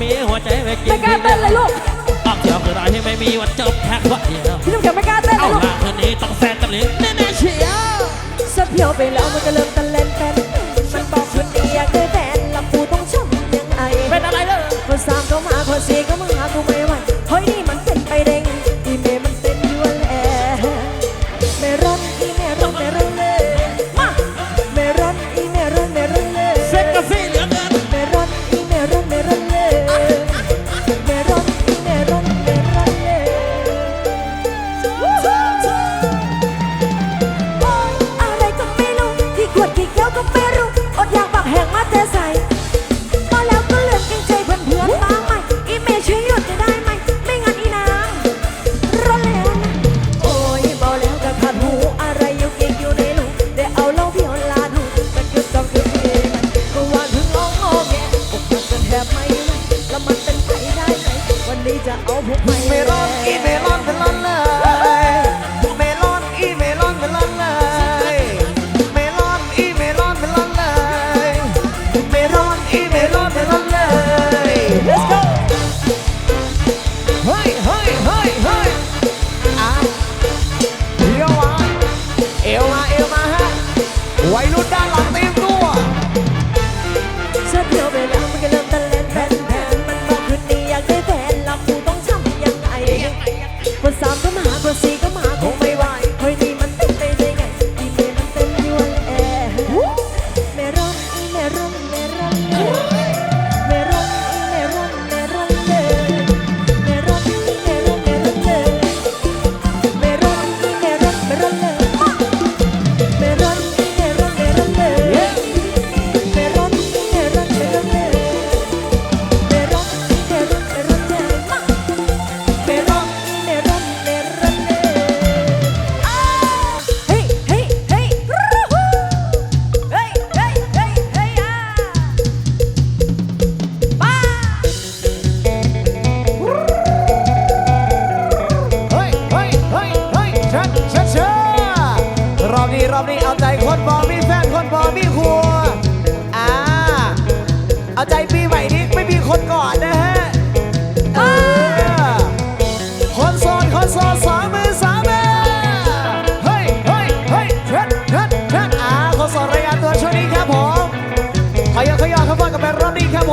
มีหัวใจไม่กินไม่กล้าเต้นเลยลูกต้องเที่ยวคือตายให้ไม่มีวันจบแค่ว่าเดียวพี่น้ำแก็งไม่กล้าเต้นเลยลูกเอาละคืนนี้ต้องแซนตำลึงแน่แน่เชียวสียเพียวไปแล้วมันก็เริ่มตะเล่นเป็นมันบอกคนเดียเคยแฟนลำพูต้องช้ำยังไงเป็นอะไรเด้อคนสามก็มาคนสี่เขามาหากูไม่ ke perlu odiang oh, pak hang mata ya, saya.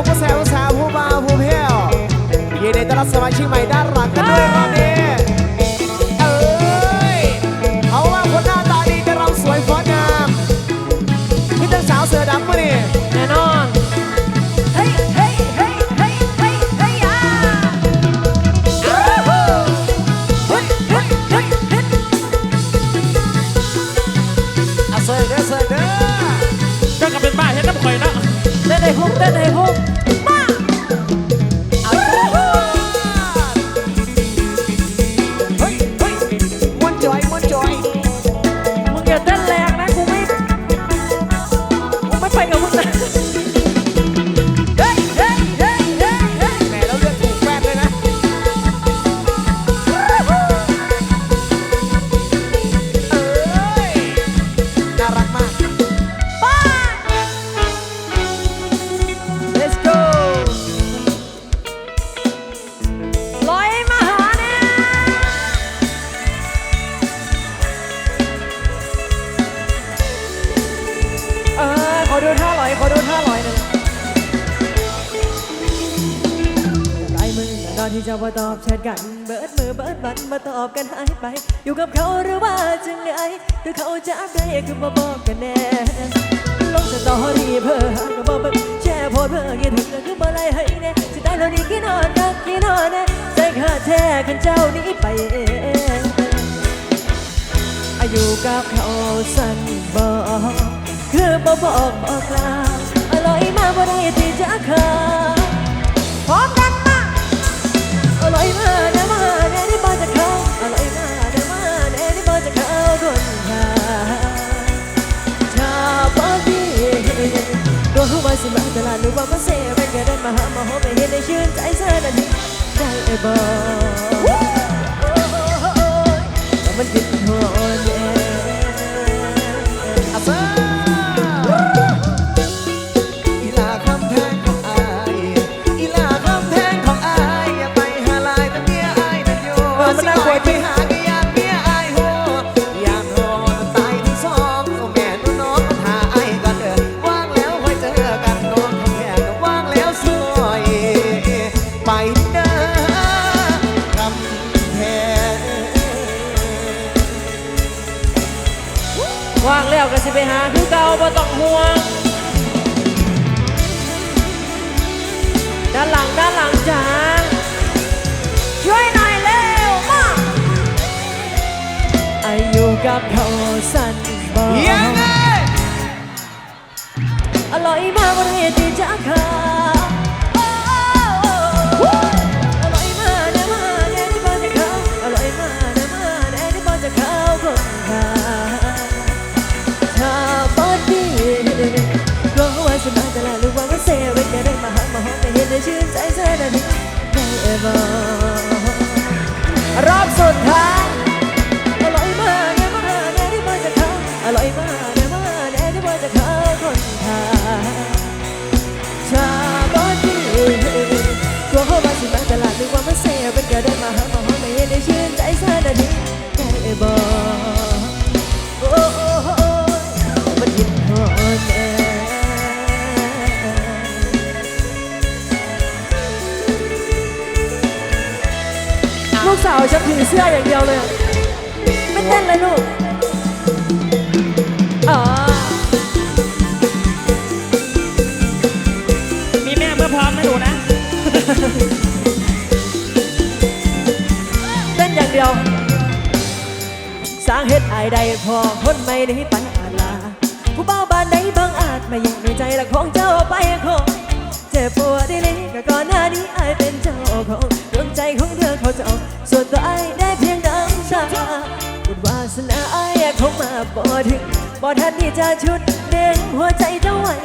ผู้แซวสาวผู้บ่าวผู้เพี้ยวยินดีต้อนรับสมาชิกใหม่ด้านหลังกันด้วยรอบนี้ สั่นบอกคือบ่บอกบอกกล่าวอร่อยมากบ่ได้ที่จะขาพร้อมกันมาอร่อยมาแน่มาแน่ได้บ่จะเข้าอร่อยมาแน่มาแน่ได้บ่จะเข้าดนหาถ้าบ่ดีตัวหัวสิมาตลาดหรือว่ามาเซ่เป็นกระเด็นมาหามาหอมไปเห็นได้ชื่นใจเธอนั้นได้บ่มันผิด แล้วก็สิไปหาคือเก่าบ่ต้องห่วง ด้านหลังด้านหลังจ้าช่วยหน่อยเร็วมาอายุกับเขาสั้นบ่ยังไงอร่อยมากบนเวทีจ้าค่ะ ได้ชื่นใจเธอได้ไม่เอวรอบสุดท้าย ได้พอคนไม่ได้ปัญหาลาผู้เบ้าบานได้บางอาจไมายังในใจละของเจ้าไปคงเจ็บปวดได้เลิ้ก็ก่อนหน้านี้อายเป็นเจ้าของดวงใจของเธอเขาจะเอาส่วนตัวอได้เพียงน้ำชาบุญวาสนาอายเขามาบ่ถึงบ่ทันที่จะชุดเด้งหัวใจเจ้าไว้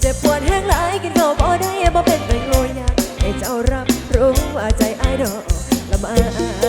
เจ็บปวดแห้งหลายกินข้าวบ่ได้บ่เป็นไปโลยาให้เจ้ารับรู้ว่าใจอายดอกละมา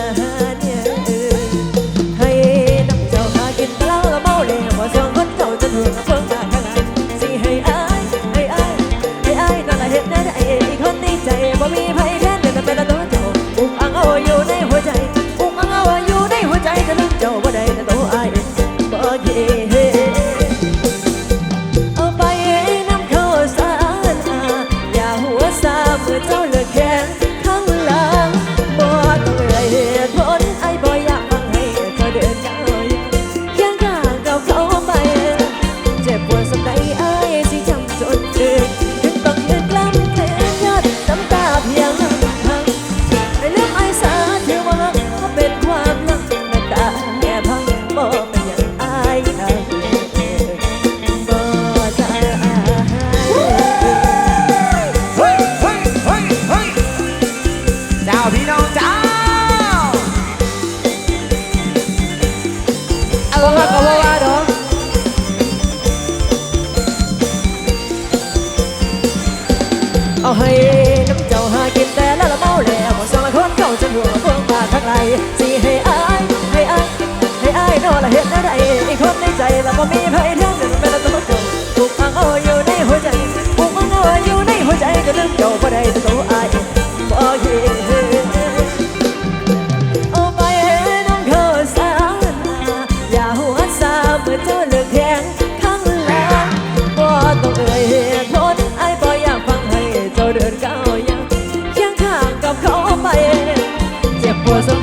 was a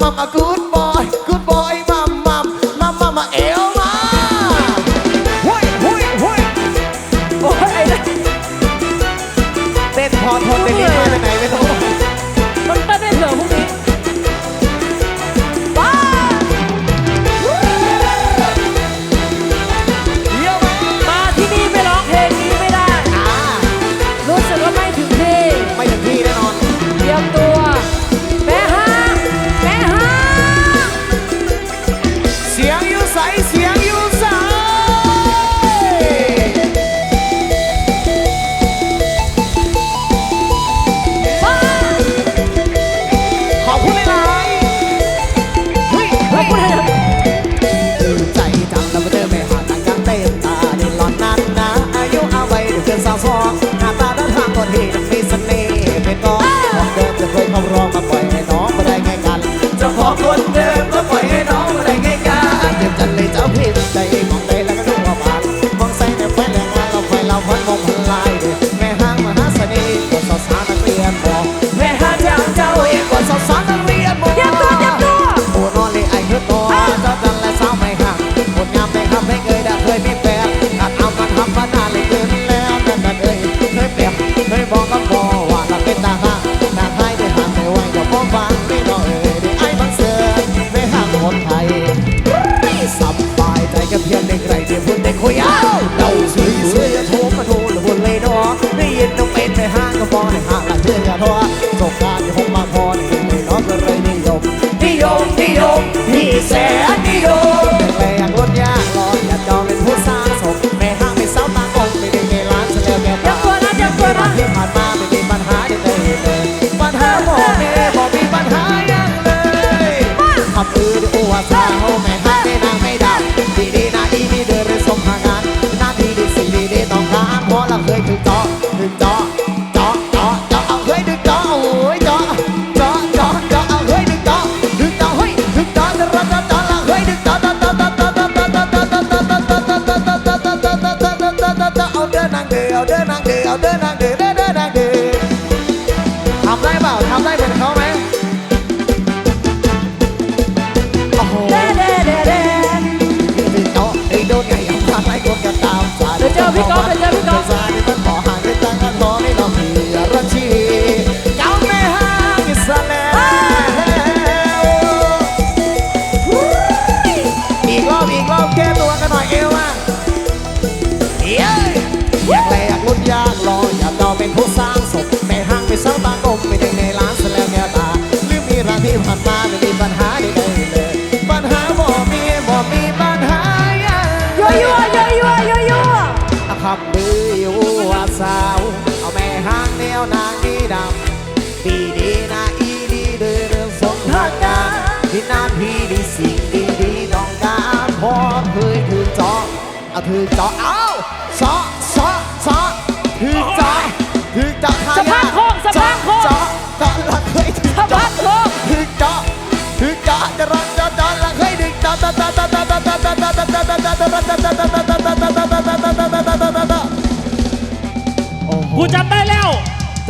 Mama good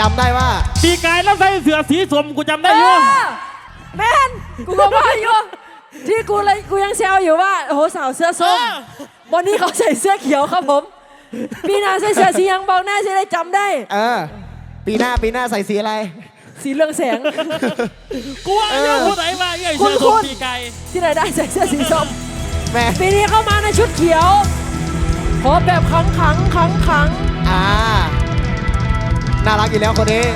กูจำได้แล้วจำได้ว่า ปีกายแล้วใส่เสื้อสีสมกูจำได้เออยู่อแมนกูก็ว่าอยู่ที่กูเลยกูยังแซวอยู่ว่าโอ้โหสาวเสื้อส้มวันนี้เขาใส่เสื้อเขียวครับผม ปีหน้าใส่เสื้อสียังบอกหน้าจะได้จำได้ เออ ปีหน้าปีหน้าใส่สีอะไร สีเรืองแสง กูว่าเออเรื่องผู้ไหนมาไอ้คุเสื้ณอสคุมณปีกายที่ไหนได้ใส่เสื้อสีส้มแม่ปีนี้เข้ามาในชุดเขียวขอแบบขังขังขังขังอ่า น่ารักอยู่แล้วคนนี้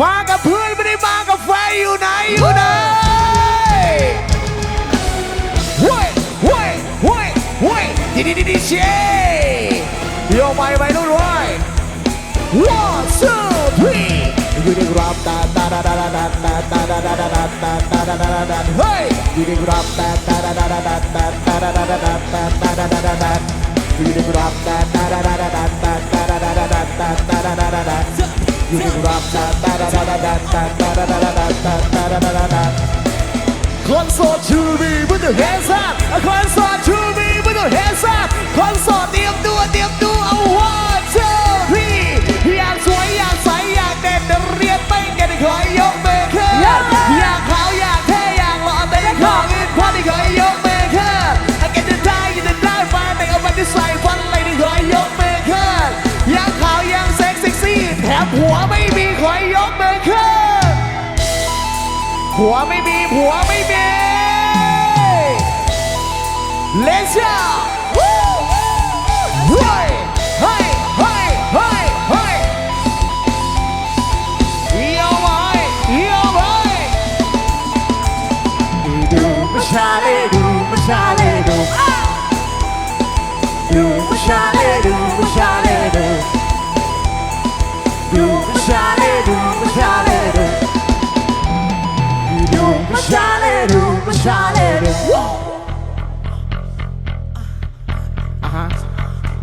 มากับเพื่อนไม่ได้มากับแฟนอยู่ไหนอยู่ไหนห้วยห้วยห้วยห้วยดีดีดีดีเชโยไปไปนู่นว้ย one two three อยู่ในกราฟตาตาตาตาตาตาตาตาตาตาตาตาตาตาตาตาเฮ้ยอยู่ในกราฟตาตาตาตาตาตาตาตาตาตาตาตาตาตาตาตาตาอยู่ในกราฟตาตาตาตาตาตา ตาตาตาตาตาตาอยู่ในกราตาตาตาตาตาตาตาตาตาตาตาตาตาตาตาตาคนโสดชูมีมือถือแฮซับคนโสดชูมีมือถือแฮนซับคนโสดเตรียมตัวเตรียมตัวเอา one two three อยากสวยอยากใสอยากเด่นเรียนไม่เก่งขอยกมือขึ้นอยากขาวอยากเท่อยากหล่อแต่ยังของอื่นพอที่ขอยกมือขึ้นแกจะได้ก็จะได้มาแต่เอาไปที่ใส่ฟันเลยที่ขอยกมือ หัวไม่มีคอยกมือขึ้นหัวไม่มีหัวไม่มี Let's go! Woo! Right! ชาเลดูมุชาเลดูดูมุชาเลดูมุชาเลดู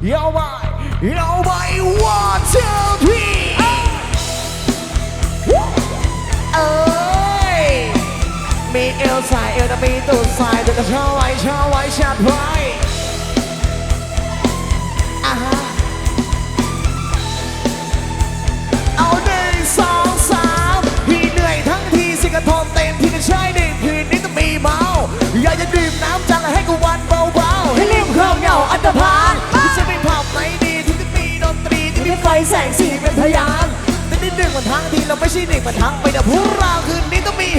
ชาเลดูอะฮะโยบายโยบาย one two three เอ้ยมีเอลสายเอลแต่มีตูดสายแต่ก็ชอบไว้ชอบไว้ชัดไว้อ่าฮะเอาหนึ่งสองสามพี่เหนื่อยทั้งทีสิกระทนเต็มที่จะใช้ในคืนนี้ต้องมีเมา อยากจะดื่มน้ำจังและให้กูวันเบาๆให้ลืมเครื่องเหงาอันตรพาน ไฟแสงสีเป็นพยานแต่นี่หนึ่งมันทางทีเราไม่ใช่หนึ่งมันทางไปแต่พวกเราคืนนี้ต้องมี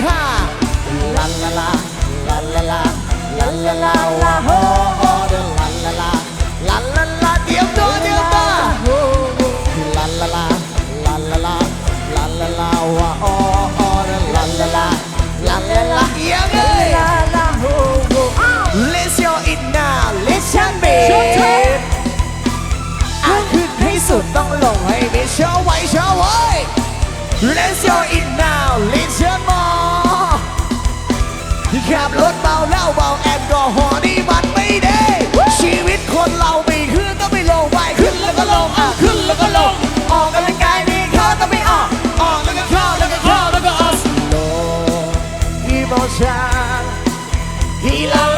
เบาเหล้าเบาแอลกอฮอล์นี่มันไม่ได้ชีวิตคนเราไม่ขึ้นต้องไม่ลงไปขึ้นแล้วก็ลงอะขึ้นแล้วก็ลง ออกกำลังกายมีเข้าต้องไม่ออก ออกแล้วก็เข้าแล้วก็เข้าแล้วก็ออก Slow emotion ฮีลาลา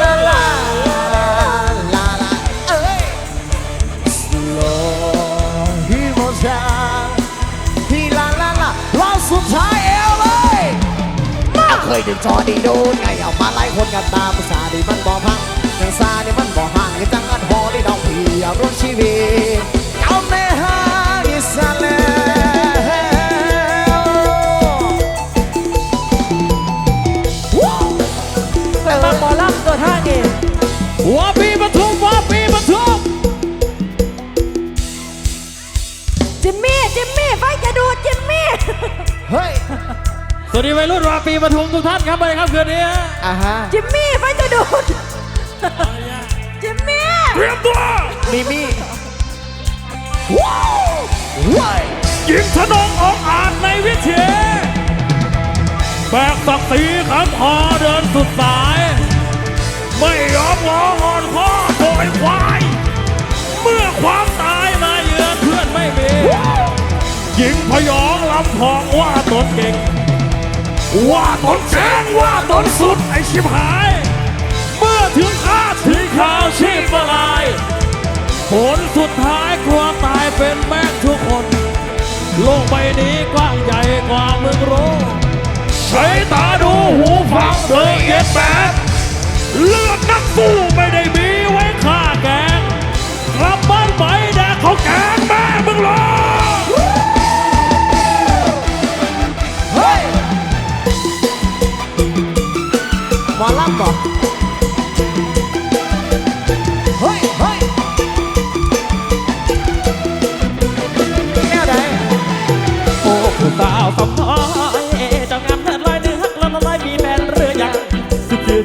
ลา เอเคยถึงจอดีโดนไงเอามาไล่คนกันตามภาษาดีมันบ่พังในซาดีมันบ่ห่างยังจังอันหอได้ดอกพี่เอารถชีวิตเอาแม่หา วัสดีวัยรุ่นหัวปีปทุมทุกท่านครับไปครับคืนนี้อ่าฮะจิมมี่ไฟจะดูดจิมมี่เตรียมตัวมีมี่ว้าวว้ายยิงธนงออกอาจในวิเทียแบกศักดิ์ศรีคำพอเดินสุดสาย ไม่ยอมงออ่อนข้อโดยควาย เมื่อความตายมาเยือนเพื่อนไม่มียิงพยองลำพองว่าตนเก่ง ว่าตนแจ้งว่าตนสุดไอชิบหาย เมื่อถึงคาดถึงข่าวชีพละลาย ผลสุดท้ายกลัวตายเป็นแม่ทุกคน โลกใบนี้กว้างใหญ่กว่ามืองโรมใช้ตาดูหูฟังเธอเย็ดแบดเลือดนักสู้ไม่ได้มีไว้ฆ่าแกงกลับบ้านไปแดกเขาแกงแม่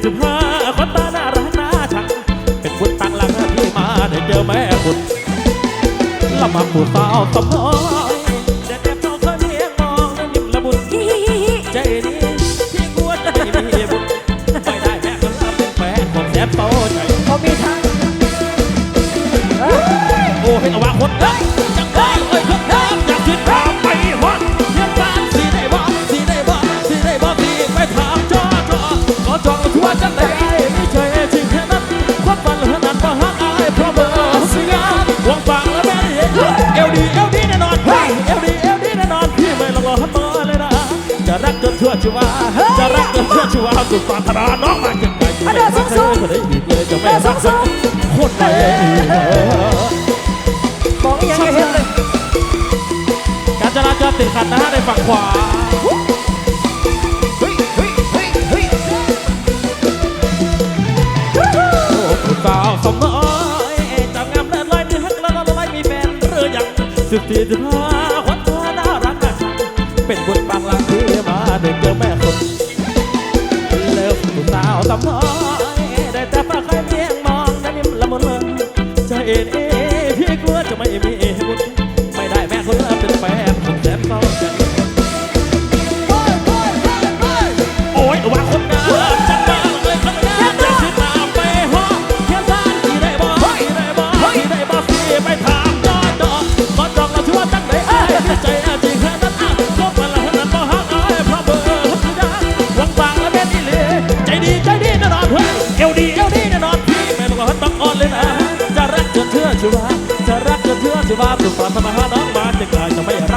สิบห้าคนตาน่ารักน่าชังเป็นคุณตั้งหลังที่มาได้เจอแม่คุณละมาผู้สาวสำน้อยแต่แอบเขาเคยเพียงมองแล้วนิ่มละบุญใจดีที่กวนได้มีบุญไม่ได้แม่คนละเป็นแฟนของแสบโตใจเขามีทางโอ้ให้ระวังคนเอ้ ชั่วชีวาจะรักจนชั่วชีวาสุดปรารถนาน้องมาเก็บไก่อยู่ไม่รักเธอคนใดอีเลยจะไม่รักเธอคนใดอีกเลยบอกย่างเห็นเลยการจราจรติดขัดนะฮะในฝั่งขวาโอ้ผู้สาวสมน้อยจำงามเลิศลอยเนื้อหักละละลายมีแฟนหรือยังสิบสี่สิบห้าคนตัวน่ารักน่าชังเป็นบุญ จะว่าปลุกควาสมรรถน้องมาจะกลายจะไม่รัก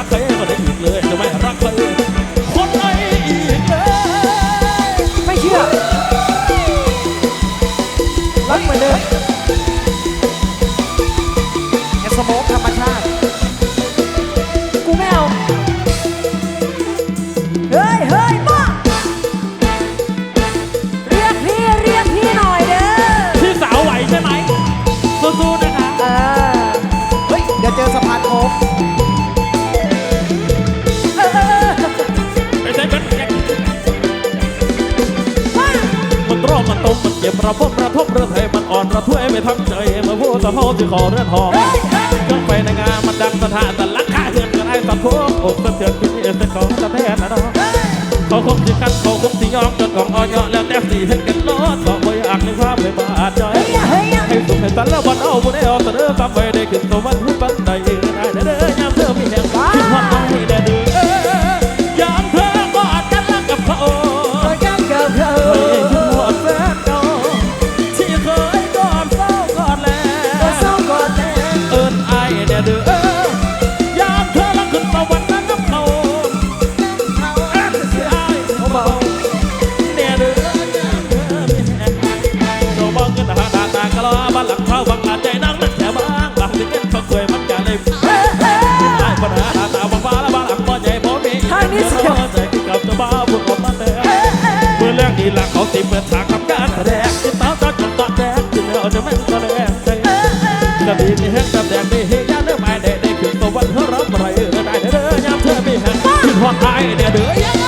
โพที่ขอเรื่องหอมเคงไปในงานมาดักสถานแต่ลักข้าเทือนกันให้สับพวกอกสะเทือนที่เอสของตะแม่นะน้องเขาคที่คัดเขอคที่ยอมจนของออยแล้วแต่สีเห็นกันล้อต่อไม่อยากในความไม่บาดใจให้สุขให้สันแล้ววันเอาบุญเอาเสนอกำไปได้กันตัวมัน ลีลาเขาสิเปิดฉากทำการแสดงที่ตาตาจนตอนแตกที่เราจะแม่ตอนแรกใจจะดีมีแห้งจับแดงไม่เฮียเนื้อไม้ได้ได้ขึ้ตะวันเขารับอะไรเออได้เด้อยามเธอมีแห้งขึ้นหัวใจเดี๋ยเด้อ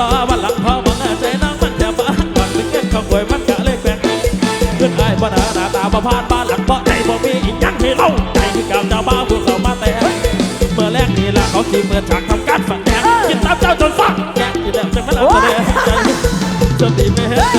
ลอวันหลังพอมองหนาใจน้องมันจะบ้านก่อนถึงเงินเขาป่วยมันกะเล็กแบ่งขึ้นอนไอ้ปัญหาหน้าตาประพานบ้านหลังเพราะใจบ่มีอีกยังให้เลงใจพี่เก่าเจ้าบ้าพวกเขามาแต่เมื่อแรกนี่ละเขาขี่เมื่อฉากทำการฝันแดงกินตามเจ้าจนฟังแกกินแล้วจากนั้นเราจะได้ใจจนดีไม่เห็น